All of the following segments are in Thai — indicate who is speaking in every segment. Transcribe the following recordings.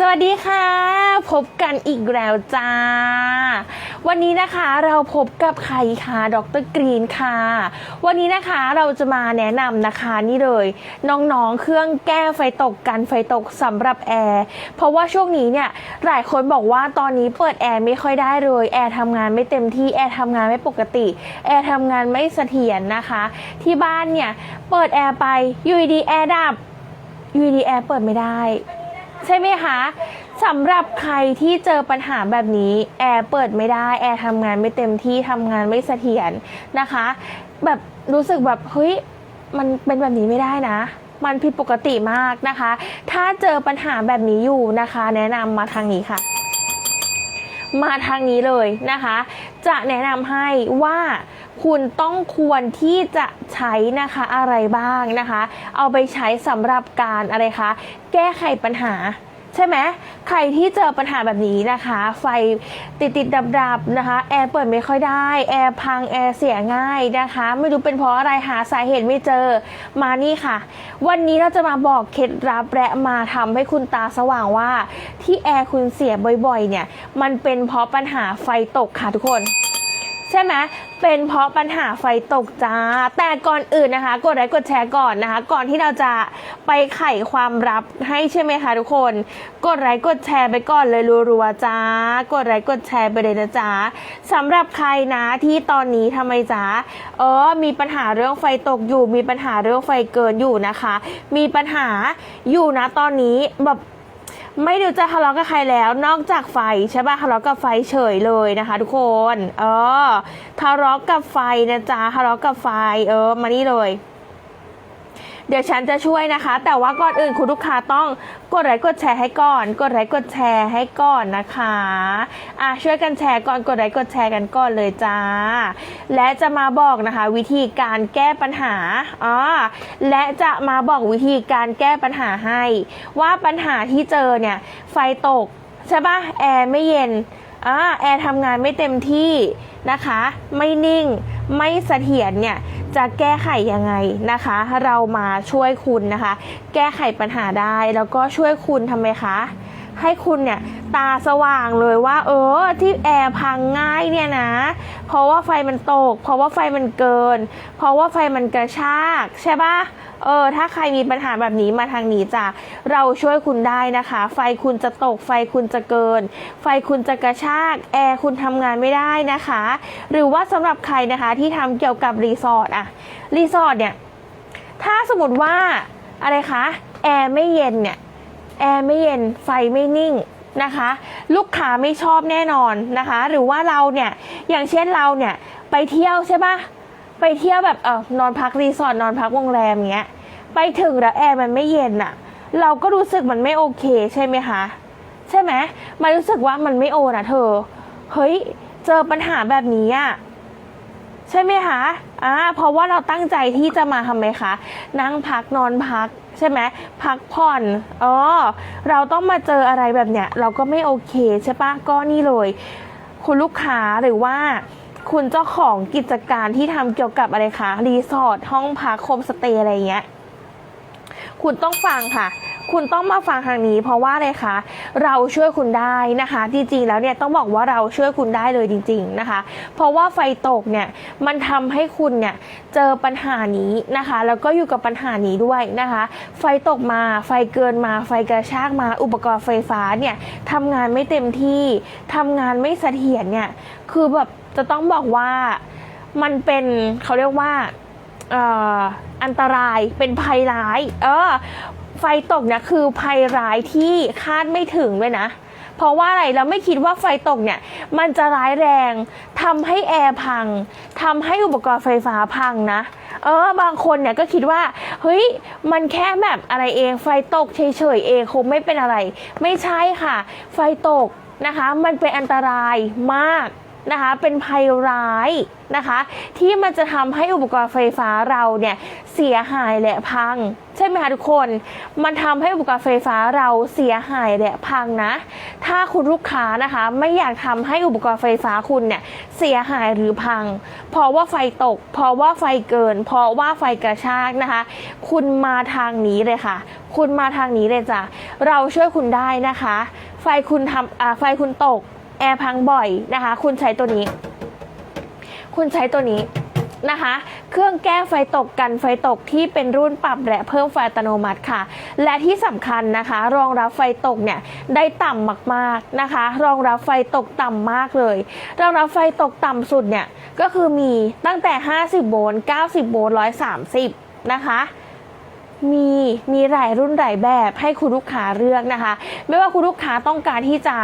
Speaker 1: สวัสดีค่ะ พบกันอีกแล้วจ้า วันนี้นะคะเราพบกับใครคะดรกรีนค่ะ วันนี้นะคะเราจะมาแนะนำนะคะนี่เลย น้องๆ เครื่องแก้ไฟตกกันไฟตกสำหรับแอร์เพราะว่าช่วงนี้เนี่ยหลายคนบอกว่าตอนนี้เปิดแอร์ไม่ค่อยได้เลยแอร์ทำงานไม่เต็มที่แอร์ทำงานไม่ปกติแอร์ทำงานไม่เสถียรนะคะ ที่บ้านเนี่ยเปิดแอร์ไปยูดีแอร์ดับยูดีแอร์เปิดไม่ได้ ใช่ไหมคะสำหรับใครที่เจอปัญหาแบบนี้ แอร์เปิดไม่ได้ แอร์ทำงานไม่เต็มที่ทำงานไม่เสถียรนะคะ แบบรู้สึกแบบเฮ้ยมันเป็นแบบนี้ไม่ได้นะ มันผิดปกติมากนะคะ ถ้าเจอปัญหาแบบนี้อยู่นะคะ แนะนำมาทางนี้ค่ะ มาทางนี้เลยนะคะ จะแนะนำให้ว่า คุณต้องควรที่จะใช้นะคะอะไรบ้างนะคะ เอาไปใช้สำหรับการอะไรคะแก้ไขปัญหาใช่ไหมใครที่เจอปัญหาแบบนี้นะคะ ไฟติดติดดับดับนะคะ แอร์เปิดไม่ค่อยได้ แอร์พัง แอร์เสียง่ายนะคะ ไม่รู้เป็นเพราะอะไรหาสาเหตุไม่เจอ มานี่ค่ะ วันนี้เราจะมาบอกเคล็ดลับและมาทำให้คุณตาสว่างว่า ที่แอร์คุณเสียบ่อยๆ เนี่ย มันเป็นเพราะปัญหาไฟตกค่ะทุกคน ใช่ไหม เป็นเพราะปัญหาไฟตกจ้า แต่ก่อนอื่นนะคะ กดไลค์กดแชร์ก่อนนะคะ ก่อนที่เราจะไปไขความลับให้ใช่ไหมคะทุกคน กดไลค์กดแชร์ไปก่อนเลยรัวๆจ้า กดไลค์กดแชร์ไปเลยนะจ๊ะสำหรับใครนะที่ตอนนี้ทำไมจ๊ะเออมีปัญหาเรื่องไฟตกอยู่ มีปัญหาเรื่องไฟเกินอยู่นะคะ มีปัญหาอยู่นะตอนนี้แบบ ไม่รู้จะทะเลาะกับใครแล้ว นอกจากไฟใช่ป่ะทะเลาะกับไฟเฉยเลยนะคะ ทุกคน เออทะเลาะกับไฟนะจ๊ะทะเลาะกับไฟ เออ มานี่เลย เดี๋ยวฉันจะช่วยนะคะ แต่ว่าก่อนอื่นคุณลูกค้าต้องกดไลค์กดแชร์ให้ก่อน กดไลค์กดแชร์ให้ก่อนนะคะอะช่วยกันแชร์ก่อนกดไลค์กดแชร์กันก่อนเลยจ้า และจะมาบอกนะคะ วิธีการแก้ปัญหาอ๋อและจะมาบอกวิธีการแก้ปัญหาให้ ว่าปัญหาที่เจอเนี่ยไฟตกใช่ปะแอร์ไม่เย็นอ่าแอร์ทำงานไม่เต็มที่นะคะ ไม่นิ่งไม่เสถียรเนี่ย จะแก้ไขยังไงนะคะ เรามาช่วยคุณนะคะ แก้ไขปัญหาได้แล้วก็ช่วยคุณทำไมคะให้คุณเนี่ยตาสว่างเลยว่า เออที่แอร์พังง่ายเนี่ยนะ เพราะว่าไฟมันตก เพราะว่าไฟมันเกิน เพราะว่าไฟมันกระชากใช่ปะ เออถ้าใครมีปัญหาแบบนี้มาทางนี้จ้ะเราช่วยคุณได้นะคะ ไฟคุณจะตกไฟคุณจะเกิน ไฟคุณจะกระชากแอร์คุณทำงานไม่ได้นะคะ หรือว่าสำหรับใครนะคะที่ทำเกี่ยวกับรีสอร์ทอะรีสอร์ทเนี่ยถ้าสมมติว่าอะไรคะแอร์ไม่เย็นเนี่ยแอร์ไม่เย็นไฟไม่นิ่งนะคะ ลูกค้าไม่ชอบแน่นอนนะคะ หรือว่าเราเนี่ยอย่างเช่นเราเนี่ยไปเที่ยวใช่ปะไปเที่ยวแบบเออนอนพักรีสอร์ทนอนพักโรงแรมเงี้ย ไปถึงแล้วแอร์มันไม่เย็นอะเราก็รู้สึกมันไม่โอเคใช่ไหมคะ ใช่ไหมมันรู้สึกว่ามันไม่โอนะเธอ เฮ้ย เจอปัญหาแบบนี้อะใช่ไหมคะอ่าเพราะว่าเราตั้งใจที่จะมาทำไมคะ นั่งพักนอนพัก ใช่ไหมพักผ่อนอ๋อเราต้องมาเจออะไรแบบเนี้ย เราก็ไม่โอเคใช่ปะก็นี่เลย คุณลูกค้าหรือว่าคุณเจ้าของกิจการที่ทำเกี่ยวกับอะไรคะ รีสอร์ทห้องพักโฮมสเตย์อะไรเงี้ย คุณต้องฟังค่ะ คุณต้องมาฟังทางนี้ เพราะว่าอะไรคะเราช่วยคุณได้นะคะ จริงๆแล้วเนี่ยต้องบอกว่าเราช่วยคุณได้เลยจริง ๆนะคะ เพราะว่าไฟตกเนี่ยมันทำให้คุณเนี่ยเจอปัญหานี้นะคะ แล้วก็อยู่กับปัญหานี้ด้วยนะคะ ไฟตกมาไฟเกินมาไฟกระชากมาอุปกรณ์ไฟฟ้าเนี่ยทำงานไม่เต็มที่ทำงานไม่เสถียรเนี่ยคือแบบจะต้องบอกว่ามันเป็นเขาเรียกว่า อ่ออันตรายเป็นภัยร้าย เออ ไฟตกเนี่ยคือภัยร้ายที่คาดไม่ถึงเลยนะ เพราะว่าอะไรเราไม่คิดว่าไฟตกเนี่ย มันจะร้ายแรงทำให้แอร์พังทำให้อุปกรณ์ไฟฟ้าพังนะเออบางคนเนี่ยก็คิดว่าเฮ้ยมันแค่แบบอะไรเองไฟตกเฉยๆเองคงไม่เป็นอะไร ไม่ใช่ค่ะ ไฟตกนะคะ มันเป็นอันตรายมาก นะคะเป็นภัยร้ายนะคะ ที่มันจะทำให้อุปกรณ์ไฟฟ้าเราเนี่ยเสียหายและพัง ใช่ไหมคะทุกคน มันทำให้อุปกรณ์ไฟฟ้าเราเสียหายและพังนะ ถ้าคุณลูกค้านะคะ ไม่อยากทำให้อุปกรณ์ไฟฟ้าคุณเนี่ยเสียหายหรือพัง เพราะว่าไฟตก เพราะว่าไฟเกิน เพราะว่าไฟกระชากนะคะ คุณมาทางนี้เลยค่ะ คุณมาทางนี้เลยจ้ะเราช่วยคุณได้นะคะ ไฟคุณทำอ่าไฟคุณตก แอร์พังบ่อยนะคะ คุณใช้ตัวนี้ คุณใช้ตัวนี้นะคะ เครื่องแก้ไฟตกกันไฟตกที่เป็นรุ่นปรับและเพิ่มไฟอัตโนมัติค่ะ และที่สำคัญนะคะ รองรับไฟตกเนี่ยได้ต่ำมากๆนะคะ รองรับไฟตกต่ำมากเลย รองรับไฟตกต่ำสุดเนี่ยก็คือมีตั้งแต่ 50 โวลต์ 90 โวลต์ 130 นะคะ มีมีหลายรุ่นหลายแบบให้คุณลูกค้าเลือกนะคะ ไม่ว่าคุณลูกค้าต้องการที่จะ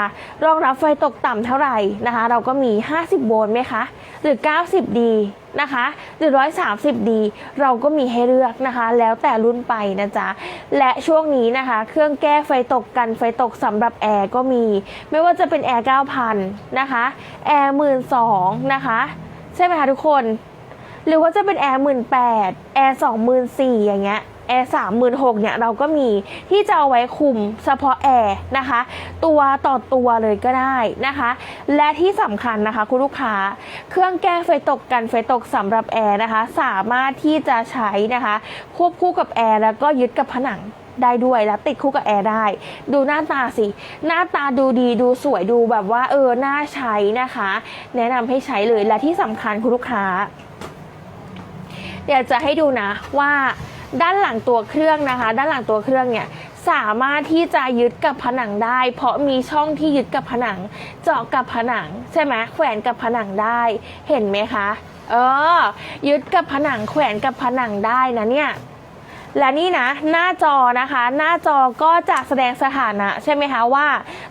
Speaker 1: รองรับไฟตกต่ำเท่าไหร่นะคะ เราก็มี 50 โวลต์ไหมคะ หรือ 90 ดีนะคะหรือ 130 ดี เราก็มีให้เลือกนะคะ แล้วแต่รุ่นไปนะจ๊ะ และช่วงนี้นะคะ เครื่องแก้ไฟตกกันไฟตกสำหรับแอร์ก็มี ไม่ว่าจะเป็นแอร์9,000 นะคะแอร์12,000นะคะ ใช่ไหมคะทุกคน หรือว่าจะเป็นแอร์หมื่นแปดแอร์สองหมื่นสี่อย่างเงี้ย แอร์สามหมื่นหกเนี่ยเราก็มีที่จะเอาไว้คุมเฉพาะแอร์นะคะ ตัวต่อตัวเลยก็ได้นะคะ และที่สำคัญนะคะคุณลูกค้า เครื่องแก้ไฟตกกันไฟตกสำหรับแอร์นะคะ สามารถที่จะใช้นะคะ ควบคู่กับแอร์แล้วก็ยึดกับผนังได้ด้วยแล้วติดคู่กับแอร์ได้ ดูหน้าตาสิ หน้าตาดูดีดูสวยดูแบบว่าเออน่าใช้นะคะ แนะนำให้ใช้เลยและที่สำคัญคุณลูกค้า เดี๋ยวจะให้ดูนะว่า ด้านหลังตัวเครื่องนะคะ ด้านหลังตัวเครื่องเนี่ยสามารถที่จะยึดกับผนังได้ เพราะมีช่องที่ยึดกับผนัง เจาะกับผนัง ใช่ไหมแขวนกับผนังได้เห็นไหมคะ เออ ยึดกับผนังแขวนกับผนังได้นะเนี่ย และนี่นะหน้าจอนะคะหน้าจอก็จะแสดงสถานะใช่ไหมคะว่า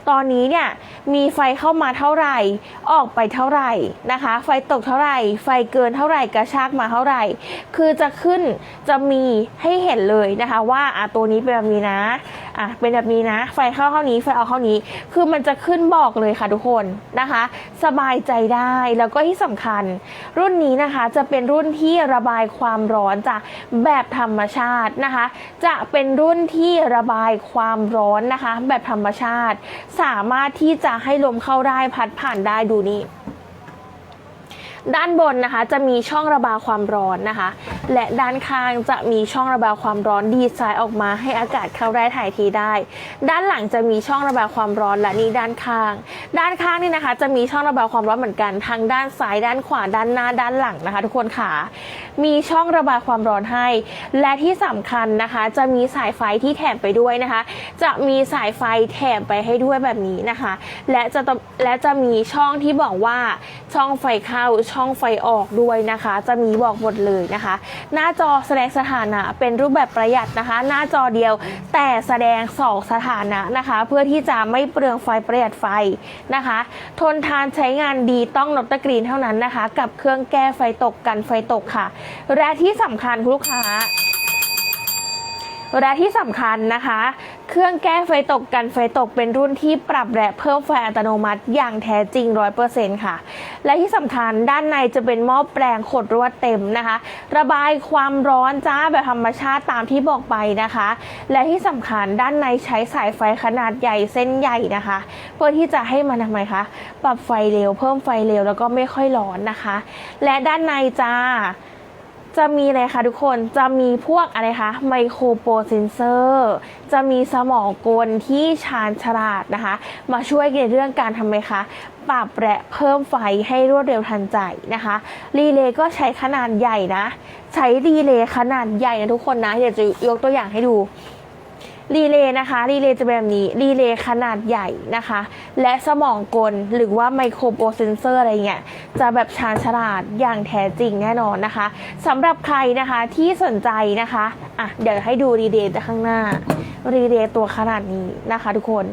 Speaker 1: ตอนนี้เนี่ยมีไฟเข้ามาเท่าไหร่ ออกไปเท่าไหร่นะคะ ไฟตกเท่าไหร่ ไฟเกินเท่าไหร่กระชากมาเท่าไหร่ คือจะขึ้นจะมีให้เห็นเลยนะคะว่าอะตัวนี้เป็นแบบนี้นะอะเป็นแบบนี้นะ ไฟเข้าเท่านี้ไฟออกเท่านี้ คือมันจะขึ้นบอกเลยค่ะทุกคนนะคะ สบายใจได้แล้วก็ที่สำคัญ รุ่นนี้นะคะจะเป็นรุ่นที่ระบายความร้อนจากแบบธรรมชาตินะคะ จะเป็นรุ่นที่ระบายความร้อนนะคะ แบบธรรมชาติ สามารถที่จะให้ลมเข้าได้พัดผ่านได้ดูนี่ ด้านบนนะคะจะมีช่องระบายความร้อนนะคะ และด้านข้างจะมีช่องระบายความร้อนดีไซน์ออกมาให้อากาศเข้าได้ถ่ายทีได้ ด้านหลังจะมีช่องระบายความร้อนและนี่ด้านข้าง ด้านข้างนี่นะคะ จะมีช่องระบายความร้อนเหมือนกันทั้งด้านซ้ายด้านขวาด้านหน้าด้านหลังนะคะ ทุกคนค่ะ มีช่องระบายความร้อนให้ และที่สำคัญนะคะ จะมีสายไฟที่แถมไปด้วยนะคะ จะมีสายไฟแถมไปให้ด้วยแบบนี้นะคะ และจะและจะมีช่องที่บอกว่าช่องไฟเข้าช่องไฟออกด้วยนะคะ จะมีบอกหมดเลยนะคะ หน้าจอแสดงสถานะเป็นรูปแบบประหยัดนะคะ หน้าจอเดียวแต่แสดงสองสถานะนะคะ เพื่อที่จะไม่เปลืองไฟประหยัดไฟนะคะ ทนทานใช้งานดีต้องนอตกรีนเท่านั้นนะคะ กับเครื่องแก้ไฟตกกันไฟตกค่ะ และที่สำคัญคุณลูกค้าและที่สำคัญนะคะ เครื่องแก้ไฟตกกันไฟตกเป็นรุ่นที่ปรับและเพิ่มไฟอัตโนมัติอย่างแท้จริง 100%ค่ะ และที่สำคัญด้านในจะเป็นหม้อแปลงขดรวดเต็มนะคะ ระบายความร้อนจ้าแบบธรรมชาติตามที่บอกไปนะคะ และที่สำคัญด้านในใช้สายไฟขนาดใหญ่เส้นใหญ่นะคะ เพื่อที่จะให้มันทำไมคะปรับไฟเร็วเพิ่มไฟเร็วแล้วก็ไม่ค่อยร้อนนะคะ และด้านในจ้าจะมีอะไรคะทุกคนจะมีพวกอะไรคะไมโครโปรเซนเซอร์จะมีสมองกลที่ชาญฉลาดนะคะ มาช่วยในเรื่องการทำไมคะ ปรับและเพิ่มไฟให้รวดเร็วทันใจนะคะรีเลย์ก็ใช้ขนาดใหญ่นะ ใช้รีเลย์ขนาดใหญ่นะทุกคนนะเดี๋ยวจะยกตัวอย่างให้ดูรีเลย์นะคะรีเลย์จะเป็นแบบนี้รีเลย์ขนาดใหญ่นะคะ และสมองกลหรือว่าไมโครโปรเซนเซอร์อะไรเงี้ยจะแบบชาญฉลาดอย่างแท้จริงแน่นอนนะคะสำหรับใครนะคะที่สนใจนะคะ อะเดี๋ยวให้ดูรีเลย์ข้างหน้า รีเลย์ตัวขนาดนี้นะคะ ทุกคน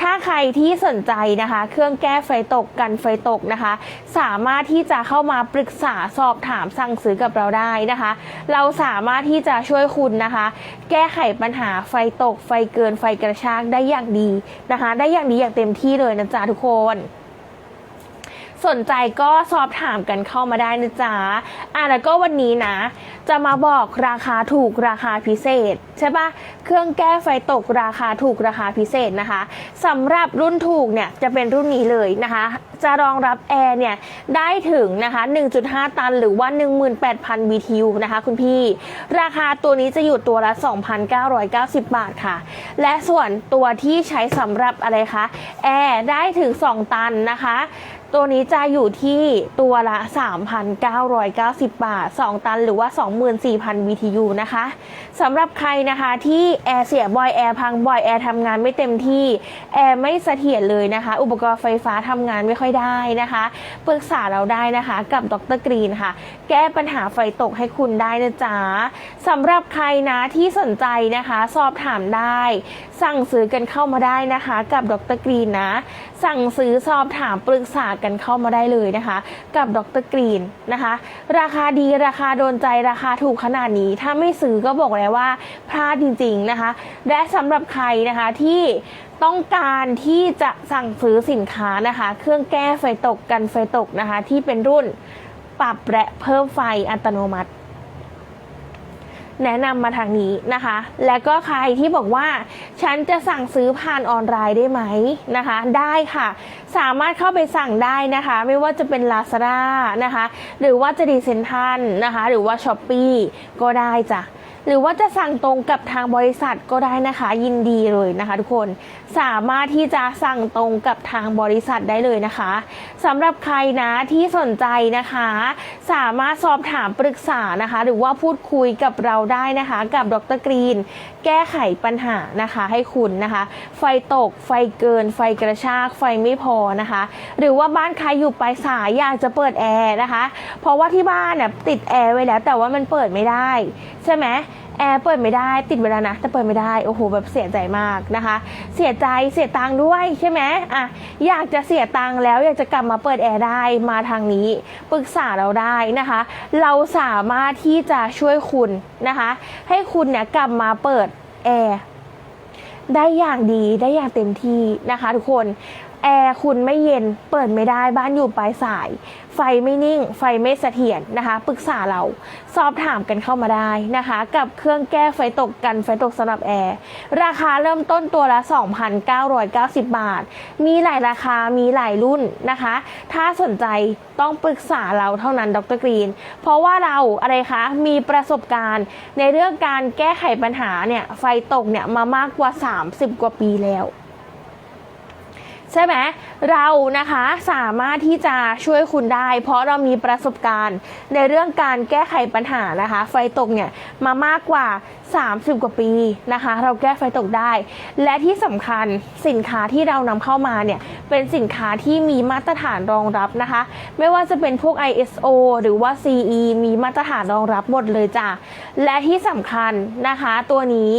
Speaker 1: ถ้าใครที่สนใจนะคะ เครื่องแก้ไฟตกกันไฟตกนะคะ สามารถที่จะเข้ามาปรึกษาสอบถามสั่งซื้อกับเราได้นะคะ เราสามารถที่จะช่วยคุณนะคะ แก้ไขปัญหาไฟตก ไฟเกินไฟกระชากได้อย่างดีนะคะ ได้อย่างดีอย่างเต็มที่เลยนะจ๊ะทุกคน สนใจก็สอบถามกันเข้ามาได้นะจ๊ะอะแล้วก็วันนี้นะ จะมาบอกราคาถูกราคาพิเศษ ใช่ปะเครื่องแก้ไฟตกราคาถูกราคาพิเศษนะคะสำหรับรุ่นถูกเนี่ยจะเป็นรุ่นนี้เลยนะคะ จะรองรับแอร์เนี่ยได้ถึงนะคะ 1.5 ตันหรือว่า 18,000 BTU นะคะคุณพี่ ราคาตัวนี้จะอยู่ตัวละ 2,990 บาทค่ะ และส่วนตัวที่ใช้สำหรับอะไรคะ แอร์ได้ถึง 2 ตันนะคะ ตัวนี้จะอยู่ที่ตัวละ 3,990 บาท 2 ตันหรือว่า 24,000 BTU นะคะสำหรับใครนะคะที่แอร์เสียบ่อยแอร์พังบ่อยแอร์ทำงานไม่เต็มที่ แอร์ไม่เสถียรเลยนะคะ อุปกรณ์ไฟฟ้าทำงานไม่ค่อยได้นะคะปรึกษาเราได้นะคะกับดรกรีนค่ะ แก้ปัญหาไฟตกให้คุณได้นะจ๊ะสำหรับใครนะที่สนใจนะคะ สอบถามได้ สั่งซื้อกันเข้ามาได้นะคะ กับดรกรีนนะสั่งซื้อสอบถามปรึกษากันเข้ามาได้เลยนะคะ กับดรกรีนนะคะ ราคาดีราคาโดนใจราคาถูกขนาดนี้ ถ้าไม่ซื้อก็บอกเลยว่าพลาดจริง ๆนะคะ และสำหรับใครนะคะที่ต้องการที่จะสั่งซื้อสินค้านะคะ เครื่องแก้ไฟตกกันไฟตกนะคะ ที่เป็นรุ่นปรับและเพิ่มไฟอัตโนมัติ แนะนำมาทางนี้นะคะ และก็ใครที่บอกว่า ฉันจะสั่งซื้อผ่านออนไลน์ได้ไหมนะคะ ได้ค่ะ สามารถเข้าไปสั่งได้นะคะ ไม่ว่าจะเป็น Lazada นะคะ หรือว่าจะดีเซนทันนะคะ หรือว่า s h อ p e e ก็ได้จ้ะ หรือว่าจะสั่งตรงกับทางบริษัทก็ได้นะคะ ยินดีเลยนะคะ ทุกคนสามารถที่จะสั่งตรงกับทางบริษัทได้เลยนะคะสำหรับใครนะที่สนใจนะคะ สามารถสอบถามปรึกษานะคะ หรือว่าพูดคุยกับเราได้นะคะ กับดรกรีน แก้ไขปัญหานะคะให้คุณนะคะ ไฟตก ไฟเกิน ไฟกระชาก ไฟไม่พอนะคะ หรือว่าบ้านใครอยู่ปลายสายอยากจะเปิดแอร์นะคะ เพราะว่าที่บ้านเนี่ยติดแอร์ไว้แล้วแต่ว่ามันเปิดไม่ได้ ใช่ไหม แอร์เปิดไม่ได้ติดเวลานะ แต่เปิดไม่ได้โอ้โหแบบเสียใจมากนะคะ เสียใจเสียตังค์ด้วยใช่ไหมอะอยากจะเสียตังค์แล้วอยากจะกลับมาเปิดแอร์ได้มาทางนี้ปรึกษาเราได้นะคะ เราสามารถที่จะช่วยคุณนะคะ ให้คุณเนี่ยกลับมาเปิดแอร์ได้อย่างดีได้อย่างเต็มที่นะคะ ทุกคน แอร์คุณไม่เย็นเปิดไม่ได้บ้านอยู่ปลายสาย ไฟไม่นิ่ง ไฟไม่เสถียรนะคะ ปรึกษาเราสอบถามกันเข้ามาได้นะคะ กับเครื่องแก้ไฟตกกันไฟตกสำหรับแอร์ราคาเริ่มต้นตัวละ 2,990 บาท มีหลายราคามีหลายรุ่นนะคะ ถ้าสนใจต้องปรึกษาเราเท่านั้นดรกรีน เพราะว่าเราอะไรคะมีประสบการณ์ในเรื่องการแก้ไขปัญหาเนี่ยไฟตกเนี่ยมามากกว่า 30 กว่าปีแล้ว ใช่ไหมเรานะคะสามารถที่จะช่วยคุณได้ เพราะเรามีประสบการณ์ในเรื่องการแก้ไขปัญหานะคะ ไฟตกเนี่ยมามากกว่า30 กว่าปีนะคะ เราแก้ไฟตกได้ และที่สำคัญสินค้าที่เรานำเข้ามาเนี่ย เป็นสินค้าที่มีมาตรฐานรองรับนะคะ ไม่ว่าจะเป็นพวก ISO หรือว่า CE มีมาตรฐานรองรับหมดเลยจ้ะ และที่สำคัญนะคะ ตัวนี้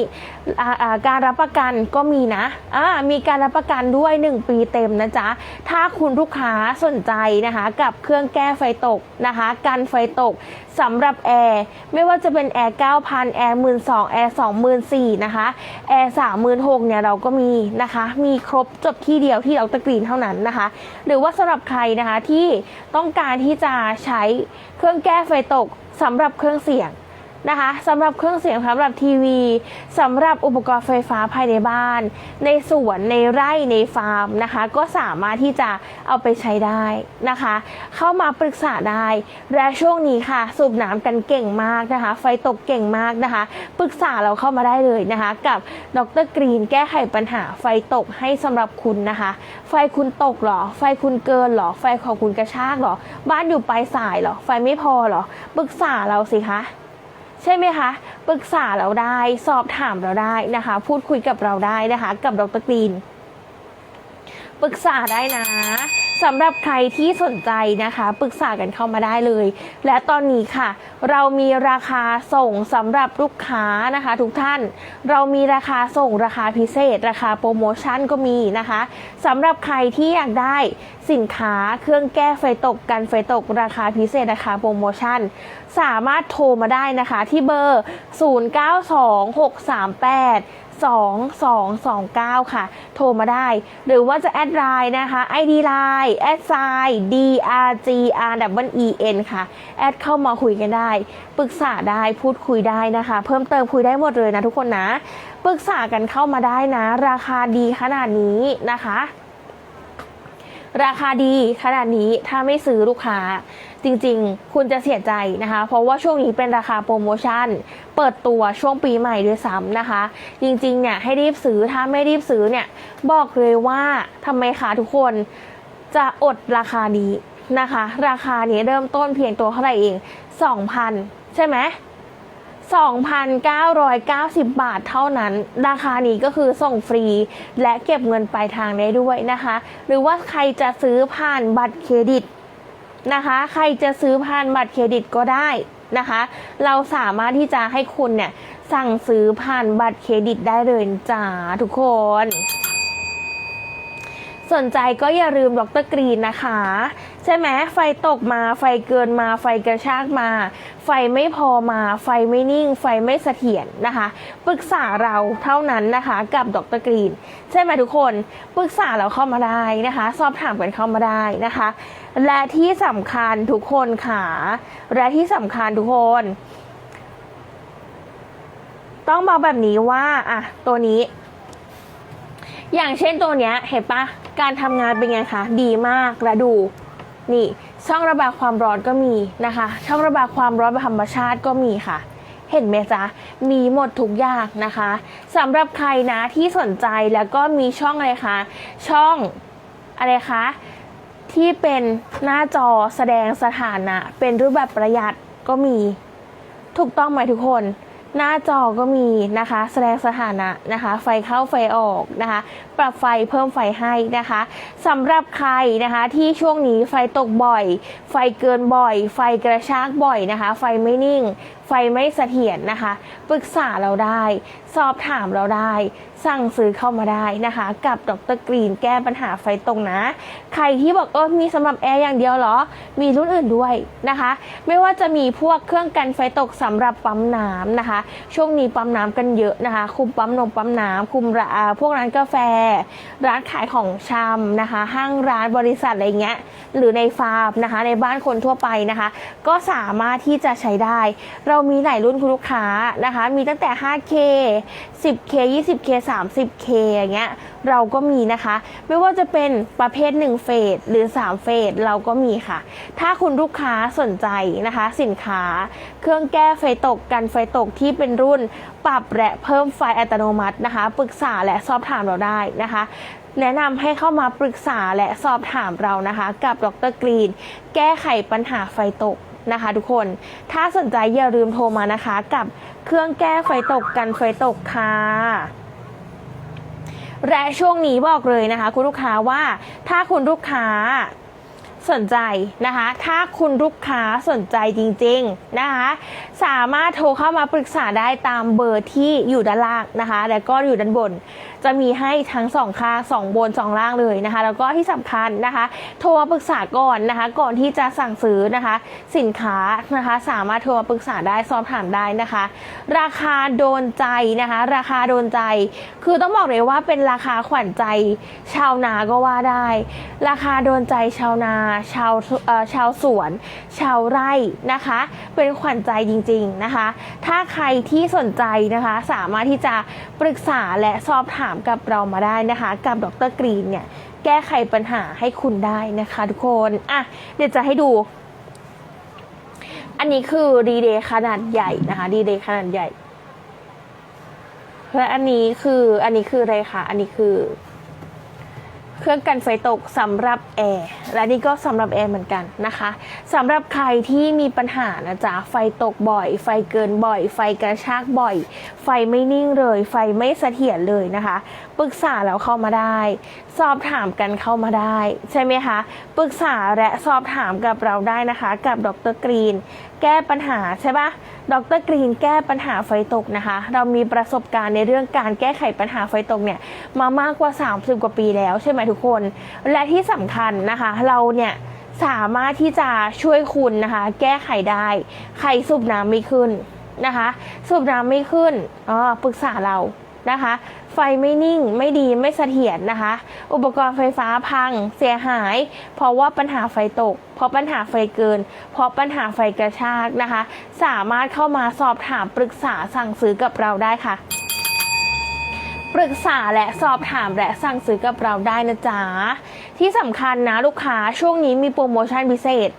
Speaker 1: การรับประกันก็มีนะอ่ามีการรับประกันด้วย 1 ปีเต็มนะจ๊ะ ถ้าคุณลูกค้าสนใจนะคะ กับเครื่องแก้ไฟตกนะคะ กันไฟตก สำหรับแอร์ไม่ว่าจะเป็นแอร์9,000 แอร์12,000แอร์24,000นะคะแอร์36,000เนี่ยเราก็มีนะคะ มีครบจบที่เดียวที่เราตะกรีนเท่านั้นนะคะ หรือว่าสำหรับใครนะคะที่ต้องการที่จะใช้เครื่องแก้ไฟตกสำหรับเครื่องเสียง นะคะสำหรับเครื่องเสียงสำหรับทีวีสำหรับอุปกรณ์ไฟฟ้าภายในบ้าน ในสวนในไร่ในฟาร์มนะคะ ก็สามารถที่จะเอาไปใช้ได้นะคะ เข้ามาปรึกษาได้ และช่วงนี้ค่ะ สูบน้ำกันเก่งมากนะคะ ไฟตกเก่งมากนะคะ ปรึกษาเราเข้ามาได้เลยนะคะ กับดรกรีนแก้ไขปัญหาไฟตกให้สำหรับคุณนะคะ ไฟคุณตกหรอ ไฟคุณเกินหรอ ไฟของคุณกระชากหรอ บ้านอยู่ปลายสายหรอ ไฟไม่พอหรอ ปรึกษาเราสิคะ ใช่ไหมคะปรึกษาเราได้สอบถามเราได้นะคะ พูดคุยกับเราได้นะคะ กับดรกรีนปรึกษาได้นะ สำหรับใครที่สนใจนะคะ ปรึกษากันเข้ามาได้เลย และตอนนี้ค่ะ เรามีราคาส่งสำหรับลูกค้านะคะ ทุกท่าน เรามีราคาส่งราคาพิเศษ ราคาโปรโมชั่นก็มีนะคะสำหรับใครที่อยากได้สินค้าเครื่องแก้ไฟตกกันไฟตกราคาพิเศษราคาโปรโมชั่น สามารถโทรมาได้นะคะที่เบอร์ 092638 2229 ค่ะ โทรมาได้ หรือว่าจะแอดไลน์นะคะ ID line แอดไซน์ DRGR W E N ค่ะ แอดเข้ามาคุยกันได้ ปรึกษาได้พูดคุยได้นะคะ เพิ่มเติมคุยได้หมดเลยนะทุกคนนะ ปรึกษากันเข้ามาได้นะ ราคาดีขนาดนี้นะคะ ราคาดีขนาดนี้ถ้าไม่ซื้อลูกค้า จริงๆ คุณจะเสียใจนะคะ เพราะว่าช่วงนี้เป็นราคาโปรโมชั่น เปิดตัวช่วงปีใหม่ด้วยซ้ำนะคะ จริงๆ เนี่ยให้รีบซื้อ ถ้าไม่รีบซื้อเนี่ยบอกเลยว่าทำไมคะทุกคนจะอดราคานี้นะคะ ราคานี้เริ่มต้นเพียงตัวเท่าไหร่เอง 2,000 ใช่ไหม2,990 บาทเท่านั้น ราคานี้ก็คือส่งฟรีและเก็บเงินปลายทางได้ด้วยนะคะ หรือว่าใครจะซื้อผ่านบัตรเครดิต นะคะ ใครจะซื้อผ่านบัตรเครดิตก็ได้นะคะ เราสามารถที่จะให้คุณเนี่ยสั่งซื้อผ่านบัตรเครดิตได้เลยจ้าทุกคน สนใจก็อย่าลืมดรกรีนนะคะ ใช่ไหมไฟตกมาไฟเกินมาไฟกระชากมา ไฟไม่พอมา ไฟไม่นิ่ง ไฟไม่เสถียรนะคะปรึกษาเราเท่านั้นนะคะกับดรกรีน ใช่ไหมทุกคนปรึกษาเราเข้ามาได้นะคะ สอบถามกันเข้ามาได้นะคะ และที่สำคัญทุกคนค่ะและที่สำคัญทุกคนต้องบอกแบบนี้ว่าอะตัวนี้ อย่างเช่นตัวเนี้ยเห็นปะการทำงานเป็นไงคะ ดีมากและดู นี่ช่องระบายความร้อนก็มีนะคะ ช่องระบายความร้อนแบบธรรมชาติก็มีค่ะ เห็นไหมจ๊ะ มีหมดทุกอย่างนะคะสำหรับใครนะที่สนใจแล้วก็มีช่องอะไรคะช่องอะไรคะที่เป็นหน้าจอแสดงสถานะ เป็นรูปแบบประหยัดก็มี ถูกต้องไหมทุกคน หน้าจอก็มีนะคะ แสดงสถานะนะคะ ไฟเข้าไฟออกนะคะ ปรับไฟเพิ่มไฟให้นะคะสำหรับใครนะคะที่ช่วงนี้ไฟตกบ่อย ไฟเกินบ่อย ไฟกระชากบ่อยนะคะ ไฟไม่นิ่ง ไฟไม่เสถียรนนะคะ ปรึกษาเราได้ สอบถามเราได้ สั่งซื้อเข้ามาได้นะคะ กับดรกรีนแก้ปัญหาไฟตรงนะ ใครที่บอกเออมีสำหรับแอร์อย่างเดียวเหรอ มีรุ่นอื่นด้วยนะคะ ไม่ว่าจะมีพวกเครื่องกันไฟตกสำหรับปั๊มน้ำนะคะ ช่วงนี้ปั๊มน้ำกันเยอะนะคะ คุมปั๊มนมปั๊มน้ำคุมร้านพวกร้านกาแฟ ร้านขายของชำนะคะ ห้างร้านบริษัทอะไรเงี้ย หรือในฟาร์มนะคะ ในบ้านคนทั่วไปนะคะ ก็สามารถที่จะใช้ได้ เรามีหลายรุ่นคุณลูกค้านะคะ มีตั้งแต่ 5K 10K 20K 30K อย่างเงี้ยเราก็มีนะคะ ไม่ว่าจะเป็นประเภท 1 เฟสหรือ 3 เฟสเราก็มีค่ะ ถ้าคุณลูกค้าสนใจนะคะ สินค้า เครื่องแก้ไฟตกกันไฟตกที่เป็นรุ่น ปรับและเพิ่มไฟอัตโนมัตินะคะ ปรึกษาและสอบถามเราได้นะคะ แนะนำให้เข้ามาปรึกษาและสอบถามเรานะคะ กับดรกรีน แก้ไขปัญหาไฟตกนะคะทุกคน ถ้าสนใจอย่าลืมโทรมานะคะ กับเครื่องแก้ไฟตกกันไฟตกค่ะและช่วงนี้บอกเลยนะคะ คุณลูกค้าว่าถ้าคุณลูกค้าสนใจนะคะ ถ้าคุณลูกค้าสนใจจริงๆนะคะ สามารถโทรเข้ามาปรึกษาได้ตามเบอร์ที่อยู่ด้านล่างนะคะ แล้วก็อยู่ด้านบนจะมีให้ทั้งสองข้างสองบนสองล่างเลยนะคะ แล้วก็ที่สำคัญนะคะ โทรมาปรึกษาก่อนนะคะ ก่อนที่จะสั่งซื้อนะคะ สินค้านะคะ สามารถโทรมาปรึกษาได้สอบถามได้นะคะ ราคาโดนใจนะคะ ราคาโดนใจ คือต้องบอกเลยว่าเป็นราคาขวัญใจชาวนาก็ว่าได้ ราคาโดนใจชาวนาชาวชาวสวน ชาวไร่นะคะ เป็นขวัญใจจริง ๆนะคะ ถ้าใครที่สนใจนะคะ สามารถที่จะปรึกษาและสอบถามามกับเรามาได้นะคะ กับดรกรีนเนี่ยแก้ไขปัญหาให้คุณได้นะคะทุกคนอะเดี๋ยวจะให้ดู อันนี้คือดีเดย์ขนาดใหญ่นะคะดีเดย์ขนาดใหญ่และอันนี้คืออันนี้คืออะไรคะอันนี้คือ เครื่องกันไฟตกสำหรับแอร์และนี่ก็สำหรับแอร์เหมือนกันนะคะสำหรับใครที่มีปัญหานะจ๊ะไฟตกบ่อย ไฟเกินบ่อย ไฟกระชากบ่อย ไฟไม่นิ่งเลย ไฟไม่เสถียรเลยนะคะ ปรึกษาแล้วเข้ามาได้ สอบถามกันเข้ามาได้ ใช่ไหมคะปรึกษาและสอบถามกับเราได้นะคะ กับดรกรีน แก้ปัญหาใช่ปะดรกรีนแก้ปัญหาไฟตกนะคะ เรามีประสบการณ์ในเรื่องการแก้ไขปัญหาไฟตกเนี่ยมามากกว่า 30 กว่าปีแล้ว ใช่ไหมทุกคน และที่สำคัญนะคะ เราเนี่ยสามารถที่จะช่วยคุณนะคะ แก้ไขได้ใครสูบน้ำไม่ขึ้นนะคะ สูบน้ำไม่ขึ้นอ๋อปรึกษาเรานะคะ ไฟไม่นิ่ง ไม่ดีไม่เสถียรนะคะ อุปกรณ์ไฟฟ้าพัง เสียหาย เพราะว่าปัญหาไฟตก เพราะปัญหาไฟเกิน เพราะปัญหาไฟกระชากนะคะ สามารถเข้ามาสอบถามปรึกษาสั่งซื้อกับเราได้ค่ะปรึกษาและสอบถามและสั่งซื้อกับเราได้นะจ๊ะ ที่สำคัญนะลูกค้าช่วงนี้มีโปรโมชั่นพิเศษ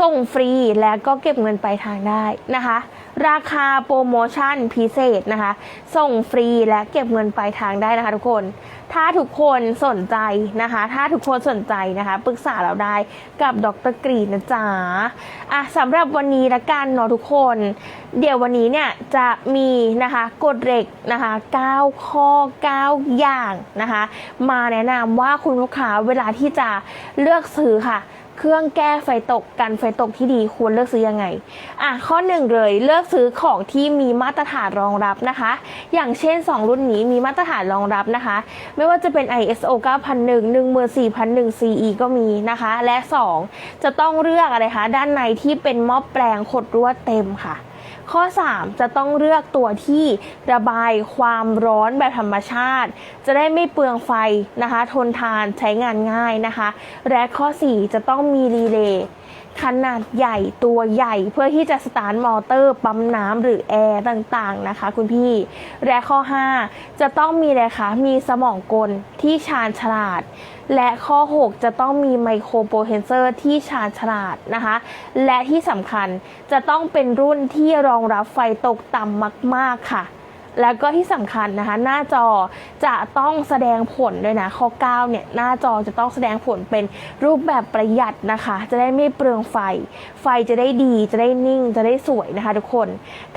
Speaker 1: ส่งฟรีและก็เก็บเงินปลายทางได้นะคะ ราคาโปรโมชั่นพิเศษนะคะ ส่งฟรีและเก็บเงินปลายทางได้นะคะทุกคน ถ้าทุกคนสนใจนะคะ ถ้าทุกคนสนใจนะคะ ปรึกษาเราได้กับดรกรีนะจ๊ะอะสำหรับวันนี้ละกันเนาะทุกคน เดี๋ยววันนี้เนี่ยจะมีนะคะกฎเหล็กนะคะ 9 ข้อ 9 อย่างนะคะ มาแนะนำว่าคุณลูกค้าเวลาที่จะเลือกซื้อค่ะ เครื่องแก้ไฟตกกันไฟตกที่ดีควรเลือกซื้อยังไง อะข้อหนึ่งเลยเลือกซื้อของที่มีมาตรฐานรองรับนะคะ อย่างเช่น 2 รุ่นนี้มีมาตรฐานรองรับนะคะ ไม่ว่าจะเป็น ISO 9001 14001 CE ก็มีนะคะ และ 2 จะต้องเลือกอะไรคะ ด้านในที่เป็นหม้อแปลงขดรั่วเต็มค่ะ ข้อ 3 จะต้องเลือกตัวที่ระบายความร้อนแบบธรรมชาติ จะได้ไม่เปลืองไฟนะคะ ทนทานใช้งานง่ายนะคะ และข้อ 4 จะต้องมีรีเลย์ขนาดใหญ่ตัวใหญ่เพื่อที่จะสตาร์ทมอเตอร์ปั๊มน้ำหรือแอร์ต่างๆนะคะ คุณพี่ และข้อ 5 จะต้องมีอะไรคะมีสมองกลที่ชาญฉลาด และข้อ 6 จะต้องมีไมโครโปรเซนเซอร์ที่ชาญฉลาดนะคะ และที่สำคัญจะต้องเป็นรุ่นที่รองรับไฟตกต่ำมาก ๆ ค่ะ แล้วก็ที่สำคัญนะคะ หน้าจอจะต้องแสดงผลด้วยนะ ข้อ 9 เนี่ย หน้าจอจะต้องแสดงผลเป็นรูปแบบประหยัดนะคะ จะได้ไม่เปลืองไฟ ไฟจะได้ดี จะได้นิ่ง จะได้สวยนะคะทุกคน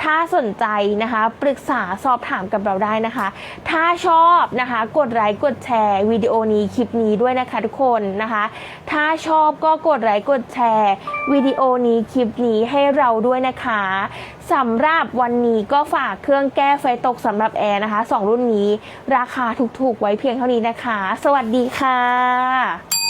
Speaker 1: ถ้าสนใจนะคะ ปรึกษาสอบถามกับเราได้นะคะ ถ้าชอบนะคะ กดไลค์ กดแชร์วิดีโอนี้ คลิปนี้ด้วยนะคะทุกคนนะคะ ถ้าชอบก็กดไลค์ กดแชร์วิดีโอนี้ คลิปนี้ให้เราด้วยนะคะ สำหรับวันนี้ก็ฝากเครื่องแก้ไฟตกสำหรับแอร์นะคะสองรุ่นนี้ราคาถูกๆไว้เพียงเท่านี้นะคะ สวัสดีค่ะ